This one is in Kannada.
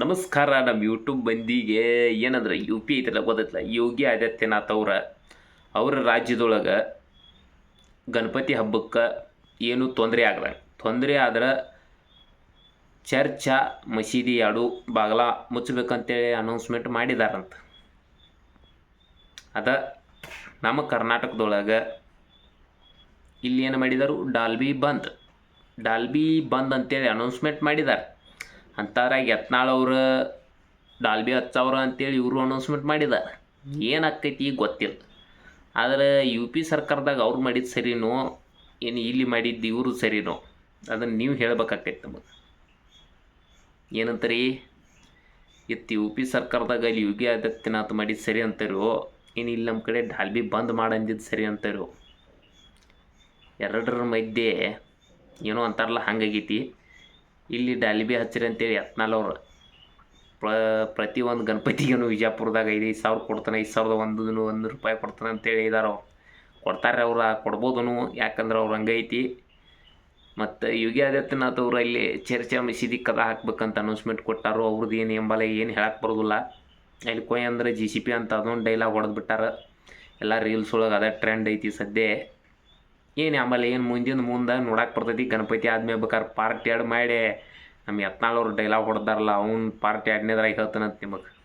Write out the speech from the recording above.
ನಮಸ್ಕಾರ ನಮ್ಮ ಯೂಟ್ಯೂಬ್ ಬಂದಿಗೆ. ಏನಂದ್ರೆ ಯು ಪಿ ಐತಲ್ಲ ಗೊತ್ತೈತಲ್ಲ ಯೋಗಿ ಆದಿತ್ಯನಾಥ್ ಅವ್ರ. ಅವರ ರಾಜ್ಯದೊಳಗೆ ಗಣಪತಿ ಹಬ್ಬಕ್ಕೆ ಏನೂ ತೊಂದರೆ ಆಗಲ್ಲ. ತೊಂದರೆ ಆದ್ರೆ ಚರ್ಚ ಮಸೀದಿ ಎರಡು ಬಾಗಲ ಮುಚ್ಚಬೇಕಂತೇಳಿ ಅನೌನ್ಸ್ಮೆಂಟ್ ಮಾಡಿದಾರಂತ. ಅದ ನಮ್ಮ ಕರ್ನಾಟಕದೊಳಗೆ ಇಲ್ಲಿ ಏನು ಮಾಡಿದರು? ಡಾಲ್ಬಿ ಬಂದ್. ಡಾಲ್ಬಿ ಬಂದ್ ಅಂತೇಳಿ ಅನೌನ್ಸ್ಮೆಂಟ್ ಮಾಡಿದ್ದಾರೆ ಅಂತಾರಾಗ ಯತ್ನಾಳವ್ರು ಡಾಲ್ಬಿ ಹಚ್ಚವ್ರ ಅಂತೇಳಿ ಇವರು ಅನೌನ್ಸ್ಮೆಂಟ್ ಮಾಡಿದ್ದಾರೆ ಏನಾಗ್ತೈತಿ ಗೊತ್ತಿಲ್ಲ. ಆದರೆ ಯು ಪಿ ಸರ್ಕಾರದಾಗ ಅವ್ರು ಮಾಡಿದ್ದು ಸರಿನೋ, ಏನು ಇಲ್ಲಿ ಮಾಡಿದ್ದು ಇವರು ಸರಿನೋ ಅದನ್ನು ನೀವು ಹೇಳ್ಬೇಕಾಕೈತಿ ನಮಗೆ. ಏನಂತರಿ? ಇತ್ತು ಯು ಪಿ ಸರ್ಕಾರದಾಗ ಇಲ್ಲಿ ಯೋಗಿ ಆದಿತ್ಯನಾಥ್ ಮಾಡಿದ್ದು ಸರಿ ಅಂತಾರೋ, ಏನು ಇಲ್ಲಿ ನಮ್ಮ ಕಡೆ ಡಾಲ್ಬಿ ಬಂದ್ ಮಾಡಂದಿದ್ದು ಸರಿ ಅಂತಾರೋ ಎರಡರ ಮಧ್ಯೆ ಏನೋ ಅಂತಾರಲ್ಲ, ಹಂಗಾಗೈತಿ. ಇಲ್ಲಿ ಡಾಲ್ಬಿ ಹಚ್ಚಿರಿ ಅಂತೇಳಿ ಯತ್ನಾಲ್ ಅವರು. ಪ್ರ ಪ್ರತಿ ಒಂದು ಗಣಪತಿಗೂ ವಿಜಯಪುರದಾಗ ಐದು ಸಾವಿರ ಕೊಡ್ತಾನೆ, ಐದು ಸಾವಿರದ ಒಂದು ಒಂದು ರೂಪಾಯಿ ಕೊಡ್ತಾನೆ ಅಂತೇಳಿ ಇದಾರೆ ಅವ್ರು. ಕೊಡ್ತಾರೆ ಅವ್ರು, ಕೊಡ್ಬೋದನು, ಯಾಕಂದ್ರೆ ಅವ್ರು ಹಂಗೈತಿ ಮತ್ತು ಯೋಗಿ ಆದಿತ್ಯನಾಥ್ ಅವರು ಇಲ್ಲಿ ಚರ್ಚೆ ಮಸೀದಿ ಕದ ಹಾಕ್ಬೇಕಂತ ಅನೌನ್ಸ್ಮೆಂಟ್ ಕೊಟ್ಟಾರು ಅವ್ರದ್ದು ಏನು ಎಂಬಲ್ಲ ಏನು ಹೇಳಕ್ಕೆ ಬರೋದಿಲ್ಲ. ಅಲ್ಲಿ ಕೊಯ್ ಅಂದ್ರೆ ಜಿ ಸಿ ಪಿ ಅಂತ ಅದೊಂದು ಡೈಲಾಗ್ ಹೊಡೆದು ಬಿಟ್ಟಾರ. ಎಲ್ಲ ರೀಲ್ಸ್ ಒಳಗೆ ಅದೇ ಟ್ರೆಂಡ್ ಐತಿ ಸದ್ಯ. ಏನು ಆಮೇಲೆ ಏನು ಮುಂದಿನ ಮುಂದೆ ನೋಡಕ್ಕೆ ಬರ್ತೈತಿ. ಗಣಪತಿ ಆದ್ಮೇಲೆ ಬೇಕಾದ್ರೆ ಪಾರ್ಟಿ ಎರಡು ಮಾಡಿ. ನಮ್ಮ ಯತ್ನಾಳ್ ಅವ್ರು ಡೈಲಾಗ್ ಹೊಡೆದಾರಲ್ಲ, ಅವ್ನು ಪಾರ್ಟಿ ಎರಡನೇದ್ರಾಗ ಹೇಳ್ತಾನಂತ ನಿಮಗೆ.